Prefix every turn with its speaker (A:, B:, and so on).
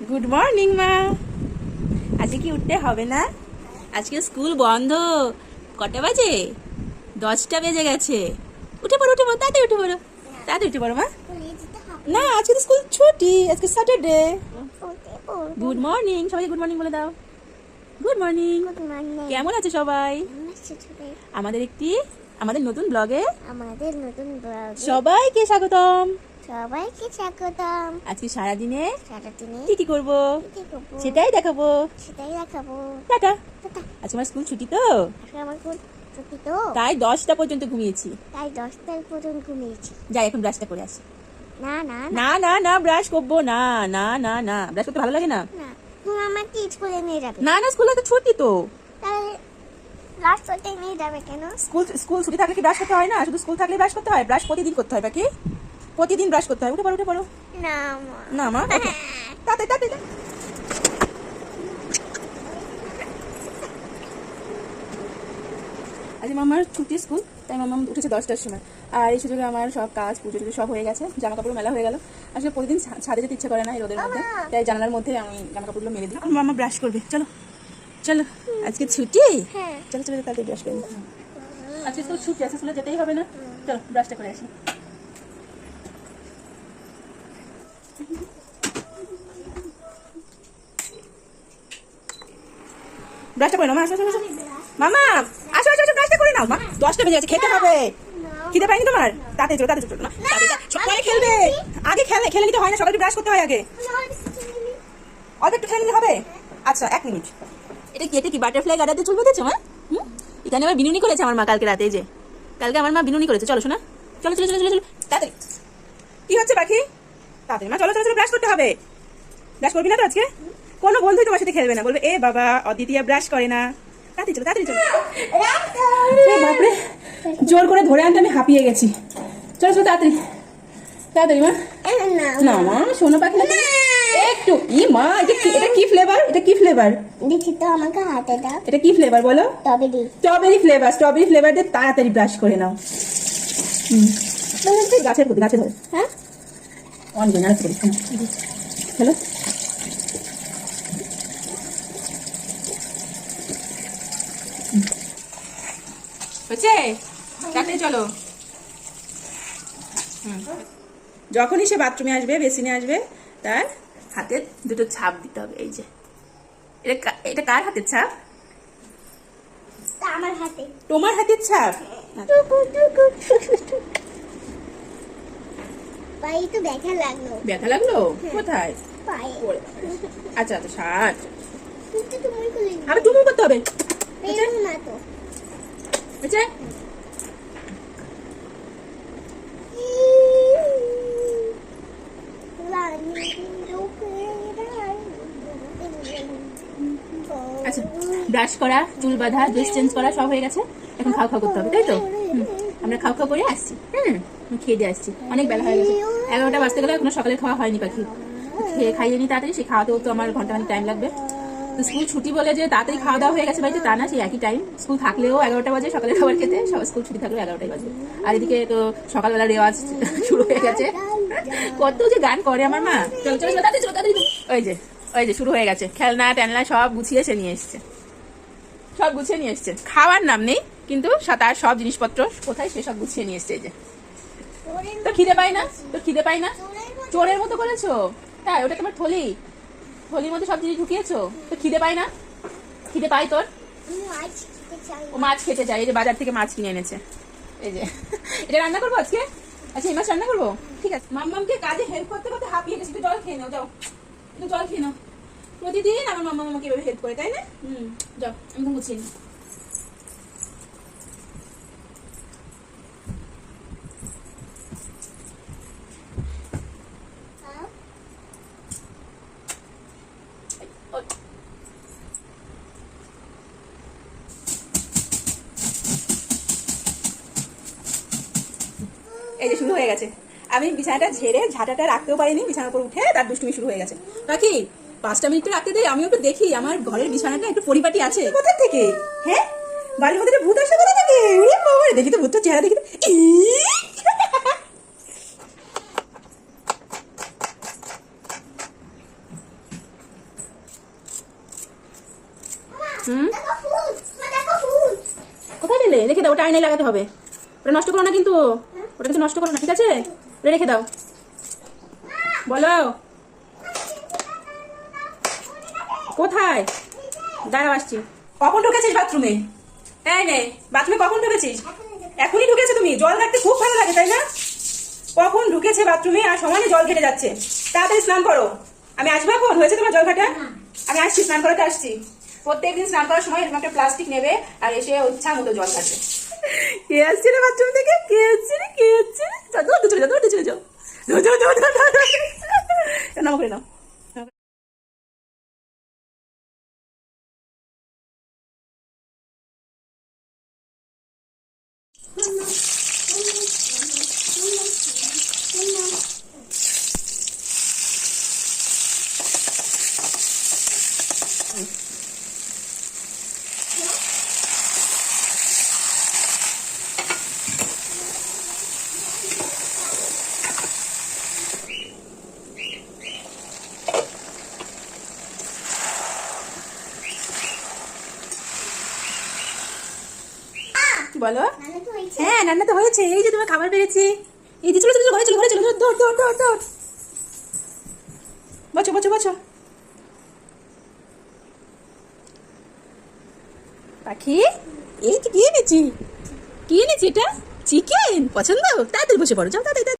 A: Good morning মা আজকে কি উঠতে হবে না? আজকে স্কুল বন্ধ। কটা বাজে? দশটা বেজে গেছে। উঠে পড়ো উঠে পড়ো তাতে উঠে পড়ো। তাতে উঠে পড়ো মা। না আজকে তো স্কুল ছুটি। আজকে স্যাটারডে গুড মর্নিং সবাই গুড মর্নিং বলে দাও। গুড মর্নিং কেমন আছে সবাই? আমাদের একটি আমাদের নতুন ব্লগে
B: আমাদের নতুন ব্লগ
A: সবাইকে স্বাগতম।
B: সবাইকে স্বাগতম।
A: আজকে সারাদিনে
B: সারাদিনে
A: কি কি করব? সেটাই দেখাবো।
B: সেটাই দেখাবো।
A: টাটা। আজকে আমার স্কুল ছুটি তো।
B: আজকে আমার খুব ছুটি তো।
A: তাই দশটা পর্যন্ত ঘুমিয়েছি।
B: তাই দশটার পর্যন্ত ঘুমিয়েছি।
A: যাই এখন ব্রাশটা করে আসি।
B: না না না।
A: না ব্রাশ করব না। না না না। ব্রাশ করতে ভালো লাগে না?
B: না। তুমি আমাকে স্কুলে নিয়ে যাবে?
A: না না স্কুলে তো ছুটি তো।
B: তাহলে লাস্ট নিয়ে যাবে কেন?
A: স্কুল স্কুল ছুটি থাকলে কি ব্রাশ করতে হয় না? শুধু স্কুল থাকলে ব্রাশ করতে হয়? ব্রাশ প্রতিদিন করতে হয় বাকি প্রতিদিন ব্রাশ করতে হয়। উঠে পড়ো উঠে পড়ো।
B: না মা
A: না মা তাড়াতাড়ি তাড়াতাড়ি। আজ মামার ছুটি স্কুল তাই মামা উঠেছে দশটার সময়। আর এই সুযোগে আমার সব কাজ পুজো টুজো সব হয়ে গেছে। জামা কাপড় মেলা হয়ে গেল। আসলে প্রতিদিন ছাদে যেতে ইচ্ছে করে না এই রোদের মধ্যে। তাই জানালার মধ্যে আমি জামা কাপড়গুলো মেলে দিই। মামা ব্রাশ করবে। চলো। চলো আজকে ছুটি?
B: হ্যাঁ।
A: চলো চলো তাড়াতাড়ি ব্রাশ করে নিই। আজকে তো ছুটি আছে স্কুলে যেতেই হবে না। চলো ব্রাশটা করে আসি। ব্রাশটা করে নাও আসো। মামা, আসো আসো ব্রাশটা করে নাও। মা, দশটা বেজে গেছে খেতে হবে। খিদে তোমার? তাড়াতাড়ি চলো তাড়াতাড়ি চলো খেলবে। আগে খেলে খেলে নিতে হয় না সকালে ব্রাশ করতে হয় আগে। অল্প একটু খেলে নিতে হবে? আচ্ছা এক মিনিট। এটা কি এটা কি বাটারফ্লাই গাড়াতে চলবে দিয়েছে মা? এখানে আবার বিনুনি করেছে আমার মা কালকে রাতে যে। কালকে আমার মা বিনুনি করেছে। চলো, শোনা। চলো চলো চলো চলো চলো, তাড়াতাড়ি। কি হচ্ছে পাখি? তাড়াতাড়ি মা চলো চলো চলো ব্রাশ করতে হবে। ব্রাশ করবি না তো আজকে? কোনো বন্ধুই তোমার সাথে খেলবে না বলবে এ বাবা অদ্বিতীয়া ব্রাশ করে না। তাড়াতাড়ি চলো তাড়াতাড়ি চলো। বাপরে জোর করে ধরে আনতে আমি হাঁপিয়ে গেছি। চলো চলো তাড়াতাড়ি। তাড়াতাড়ি মা।
B: না
A: মা সোনা পাখি না। একটু ই মা এটা কি এটা কি ফ্লেভার এটা কি ফ্লেভার
B: দেখি তো আমাকে হাতে দাও।
A: এটা কি ফ্লেভার বলো?
B: তবে
A: স্ট্রবেরি ফ্লেভার স্ট্রবেরি ফ্লেভার দিয়ে তাড়াতাড়ি ব্রাশ করে নাও। হুম। গাছের গাছে ধরে
B: হ্যাঁ?
A: হচ্ছে? চলো। যখনই সে বাথরুমে আসবে বেসিনে আসবে তার হাতে দুটো ছাপ দিতে হবে এই যে। এটা এটা কার হাতের ছাপ?
B: আমার হাতে।
A: তোমার হাতের ছাপ?
B: টুকু তো ব্যথা লাগল।
A: ব্যথা লাগল? কোথায়?
B: পায়ে।
A: আচ্ছা আচ্ছা
B: কিন্তু তুমি
A: করতে হবে।
B: পেরো না তো।
A: আচ্ছা। আচ্ছা ব্রাশ করা চুল বাঁধা ড্রেস চেঞ্জ করা সব হয়ে গেছে। এখন খাওয়া খাওয়া করতে হবে তাই তো? আমরা খাও খাওয়া করে আসছি। হুম। খেয়ে দিয়ে আসছি। অনেক বেলা হয়ে গেছে। এগারোটা বাজতে গেলে এখনও সকালে খাওয়া হয়নি পাখি। খেয়ে খাইয়ে নি তাড়াতাড়ি সেই খাওয়াতেও তো আমার ঘণ্টা টাইম লাগবে। তো স্কুল ছুটি বলে যে তাড়াতাড়ি খাওয়া দাওয়া হয়ে গেছে বাড়িতে, তা না, সেই একই টাইম স্কুল থাকলেও এগারোটা বাজে, সকালে খাবার খেতে, সব স্কুল ছুটি থাকলেও এগারোটাই বাজে। আর এদিকে তো সকালবেলা রেওয়াজ শুরু হয়ে গেছে। কত যে গান করে আমার মা। চলো চলো তাড়াতাড়ি চলো, তাড়াতাড়ি ওই যে ওই যে শুরু হয়ে গেছে। খেলনা টেলনা সব গুছিয়ে সে নিয়ে এসছে। সব গুছিয়ে নিয়ে এসছে। খাওয়ার নাম নেই, কিন্তু তার সব জিনিসপত্র কোথায় সে সব গুছিয়ে নিয়ে এসছে, এই যে। তো খিদে পাই না? তো খিদে পাই না? চোরের মতো করেছ? তাই, ওটা তোমার থলি। থলির মধ্যে সব জিনিস ঢুকিয়েছো? তো খিদে পাই না? খিদে পাই তোর? ও মাছ খেতে চাই এই যে বাজার থেকে মাছ কিনে এনেছে। এই যে। এটা রান্না করব আজকে? আচ্ছা এই মাছ রান্না করব? ঠিক আছে। মাম্মামকে কাজে হেল্প করতে করতে হাঁপিয়ে গেছে। জল খেয়ে নাও, যাও। একটু জল খেয়ে নাও। প্রতিদিন আমার মাম্মা আমাকে এভাবে হেল্প করে, তাই না? হুম, যাও, আমি তো নিই এই যে শুরু হয়ে গেছে। আমি বিছানাটা ঝেড়ে ঝাঁটাটা রাখতেও পারিনি বিছানার উপর উঠে তার দুষ্টুমি শুরু হয়ে গেছে। নাকি পাঁচটা মিনিট রাখতে দিই আমি একটু দেখি আমার ঘরের বিছানাটা একটু পরিপাটি আছে। কোথা থেকে? হ্যাঁ? বাড়ির মধ্যে ভূত আসছে কোথা থেকে? বাবা দেখি তো চেহারা দেখি তো। কোথায় গেলে দেখে দাও ওটা আইনে লাগাতে হবে। ওটা নষ্ট করো না কিন্তু। ওটা কিন্তু নষ্ট করো না ঠিক আছে? ওটা রেখে দাও। বলো। কোথায়? দাঁড়াও আসছি। কখন ঢুকেছিস বাথরুমে? এই নে বাথরুমে কখন ঢুকেছিস? এখনই ঢুকেছে তুমি? জল ঘাটতে খুব ভালো লাগে তাই না? কখন ঢুকেছে বাথরুমে? আর সমানে জল ঘেটে যাচ্ছে। তাড়াতাড়ি স্নান করো। আমি আসব এখন? হয়েছে তোমার জল ঘাটা? আমি আসছি স্নান করাতে আসছি। প্রত্যেকদিন স্নান করার সময় এরকম একটা প্লাস্টিক নেবে আর এসে ইচ্ছা মতো জল ঘাটবে। কে আসছে রে বাথরুম থেকে কে আসছে রে কে আসছে রে চলে যাও চলে যাও যাও যাও। নাম
B: মানে হয়েছে।
A: হ্যাঁ রান্না তো হয়েছে। এই যে তোমার খাবার বেড়েছে এই যে চলো চলো ঘরে চলো ঘরে চলো দৌড় দৌড় দৌড় দৌড় বছো বছো বছো পাখি এই তো কি এনেছি? কি এনেছি এটা? চিকেন? পছন্দ? তাড়াতাড়ি বসে পড়ো যাও তাড়াতাড়ি।